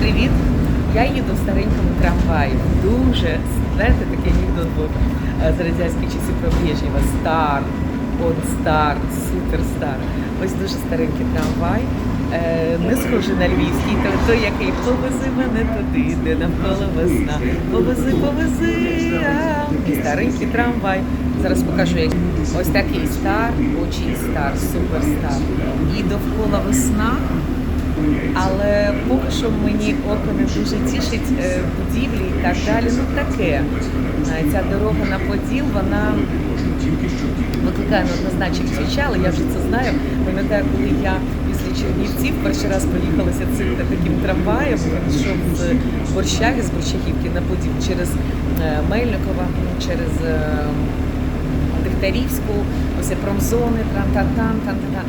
привіт! Я їду в старенькому трамваї. Дуже, знаєте, такий анекдот був е, з радянських часів про Брежнєва. Стар, он стар, суперстар. Ось дуже старенький трамвай. Е, Не схожий на львівський, то той, який повези мене туди, де навколо весна. Повези, повези, і старенький трамвай. Зараз покажу, як ось такий стар, очень стар, суперстар. І довкола весна. Але поки що мені око не дуже тішить е, будівлі і так далі. Ну таке. Е, Ця дорога на Поділ, вона викликає неоднозначних відчуття, але я вже це знаю. Пам'ятаю, коли я після Чернівців перший раз поїхалася цим таким трамваєм, йшов з Борщаги, з Борщагівки на Поділ через е, Мельникова, через Дегтярівську, ось промзони, трам-та-там, там-та-там.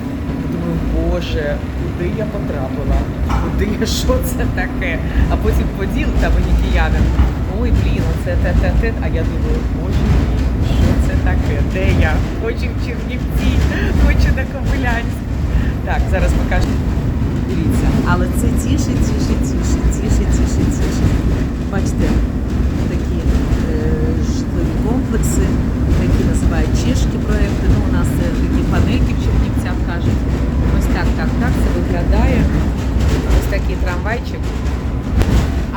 Боже, куди я потрапила? Куди я, що це таке? А потім поділ там мені киянин. Ой, блін, це те те те А я думаю, боже мій, що це таке? Де я? Хочу в Чернівці, хочу на Ковилянськ. Так, зараз покажу. Дивіться, але це тішить, тішить, тішить, тішить, тішить, тішить. Бачите, такі е, житлові комплекси, які називають чешки проекти. Ну, у нас е, такі панельки в Чернівцях кажуть. Ось так, так, так це виглядає. Ось такий трамвайчик.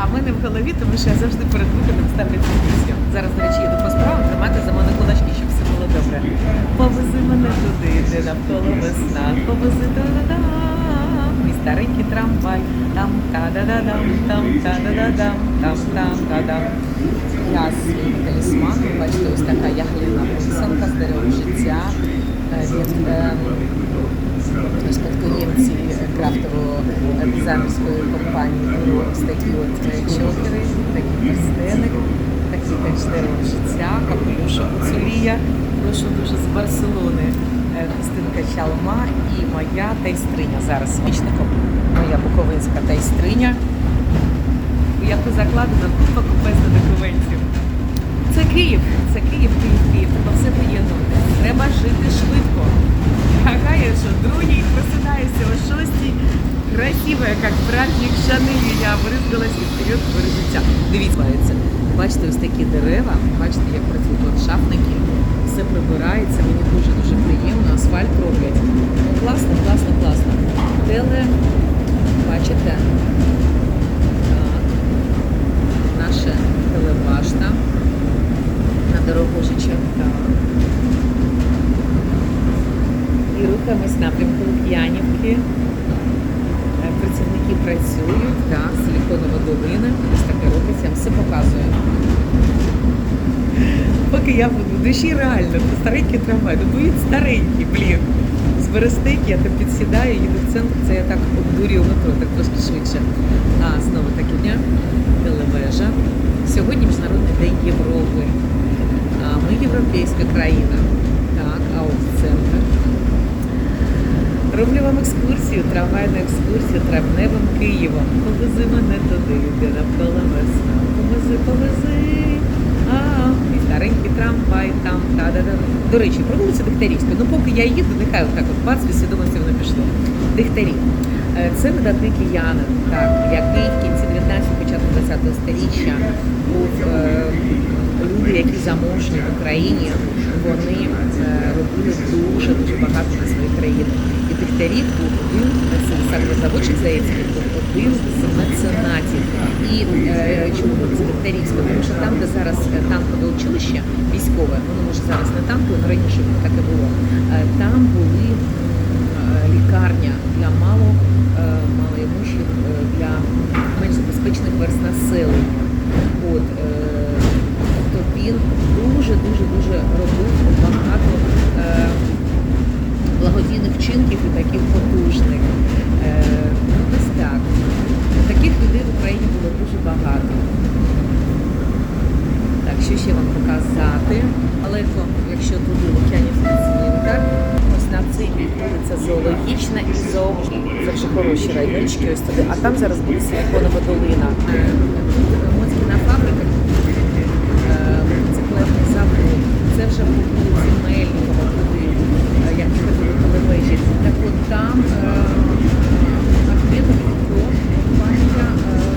А в мене в голові, тому що я завжди перед виходом ставлю цю пісню. Зараз, до речі, їду по справам тримати за мене кулачки, щоб все було добре. Повези мене туди, де навколо весна. Повези да-да-да. Мій старенький трамвай. Там та-да-да-дам, там та-да-да-дам, там там-та-дам. Я свій талісман, бачите, ось така яглина писанка з деревом життя. Е, Від е, спадкоємці крафтового дизайнерської компанії ось такі от е, чокери, такий перстеник, такий теж дерево життя, капелюшок Гуцулія, прошу дуже з Барселони, е, Христинка Чалма і моя тайстриня. Зараз смічником моя буковинська тайстриня. Яку закладено купа купезна документів. Це Київ, Київ, Київ. Треба все поєднувати. Треба жити швидко. Какая що другий просинаєшся о шостій. Красивая, як праздник Шанелі. Я бризгалась і вперед в життя. Дивіться, бачите, ось такі дерева, бачите, як працюють ландшафтники. Все прибирається, мені дуже-дуже приємно, асфальт роблять. Ну, класно, класно, класно. Теле, бачите? Наша телебашта на дорогу Жиченка. І рухаємось напрямку Лук'янівки. Працівники працюють, так, силіконова долина. Я все показую. Поки я буду душі реально, це старенький трамвай. Ну він старенький, блін. З Берестейки я там підсідаю, їду в центр, це я так обдурюю метро, так трошки швидше. А, знову таки дня, телевежа. Сьогодні Міжнародний день Європи. А, ми європейська країна. Так, а ось центр. Роблю вам екскурсію, трамвайну екскурсію травневим Києвом. Повези мене туди, де навколо. Повези, повези. А, і старенький трамвай там, та да да До речі, про вулицю Дегтярівську. Ну поки я їду, нехай отак от бац, від свідомості воно пішло. Дегтярів. Е, Це видатний киянин, так, який в кінці 19-го, початку 20-го століття був е, люди, які заможні в Україні, вони е, робили дуже дуже багато для своєї країни. І Дегтярів був один це сакрозаводчик, здається, був один з меценатів. І е, чому Дегтярівська? Тому що там, де зараз е, танкове училище військове, воно може зараз не танкове, але раніше так і було. е, Там були лікарня для мало, малоімущих, е, для менш забезпечених верст населення. От, е, тобто він дуже-дуже дуже робив багато е, благодійних вчинків і таких потужних. Е, ось так. Таких людей в Україні було дуже багато. Так, що ще вам показати? Але якщо туди Лук'янівський цвинтар, ось на бік вулиця зоологічна і зоо. Це вже хороші райончики, ось туди. А там зараз буде силиконова долина. Моцькіна фабрика, е, циклетний завод. Це вже вулиці Мельникова, туди, е, як ми ходили коли межі. Так от там е, Ахметов компанія е,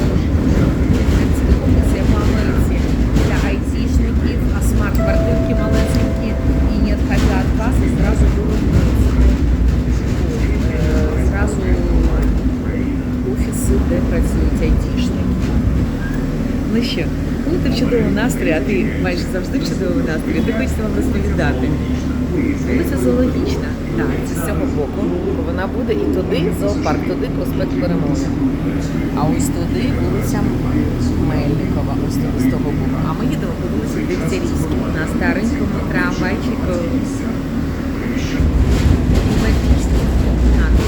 Ну що, коли ти настрої, а ти майже завжди в чудовому настрої, то хочеться вам розповідати. Вулиця Зоологічна, так, це з цього боку. Вона буде і туди зоопарк, туди проспект Перемоги. А ось туди вулиця Мельникова, ось туди з того боку. А ми їдемо по вулиці Дегтярівській на старенькому трамвайчику.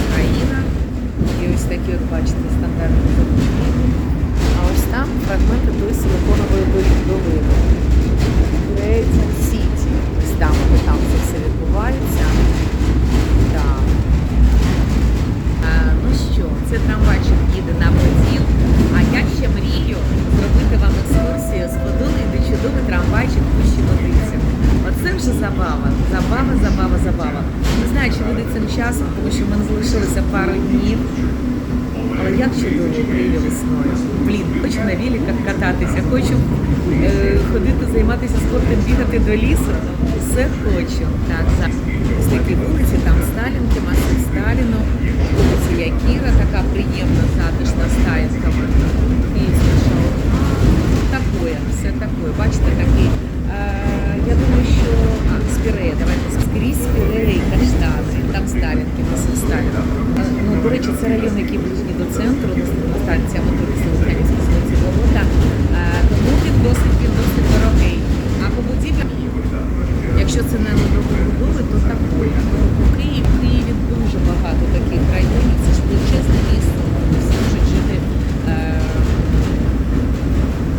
Україна. І ось такі, от бачите, стандартні зоопарки. А ось там фрагменти тої силиконової долини. Часом, тому що в мене залишилося пару днів. Але як чудово Києві весною. Блін, хочу на великах кататися, хочу е, ходити, займатися спортом, бігати до лісу. Все хочу. Так, за- ось такі вулиці, там Сталінки, Масик Сталіну, вулиця Якіра, така приємна, затишна стаєнка. Пісня шаурма. Такое, все такое. Бачите, такий. Е, я думаю, що а, Спірея, давайте скрізь Спірея і Каштани. Там Сталінки, Масик Сталіну. Е, Ну, до речі, це район, який ближній до центру, наступна станція моториста Лук'янівська столиці Волода. Е, Тому він досить, він досить дорогий. А по будівлям, якщо це не недобудови, то такої. Ну, у Києві, в Києві дуже багато таких районів, це ж величезне місто, всі можуть жити е,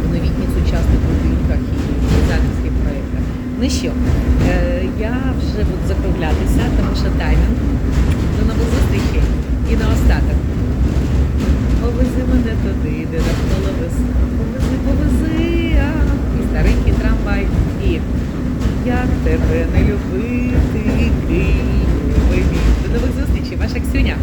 в новітніх сучасних будинках і дизайнерських проєктах. Ну що, е, я вже буду тому таймінг. До нових зустрічей. І на остаток. Повези мене туди, де навколо весна. Повези, повези, а і старенький трамвай. І як тебе не любити, Київ. До нових зустрічей, ваша Ксюня.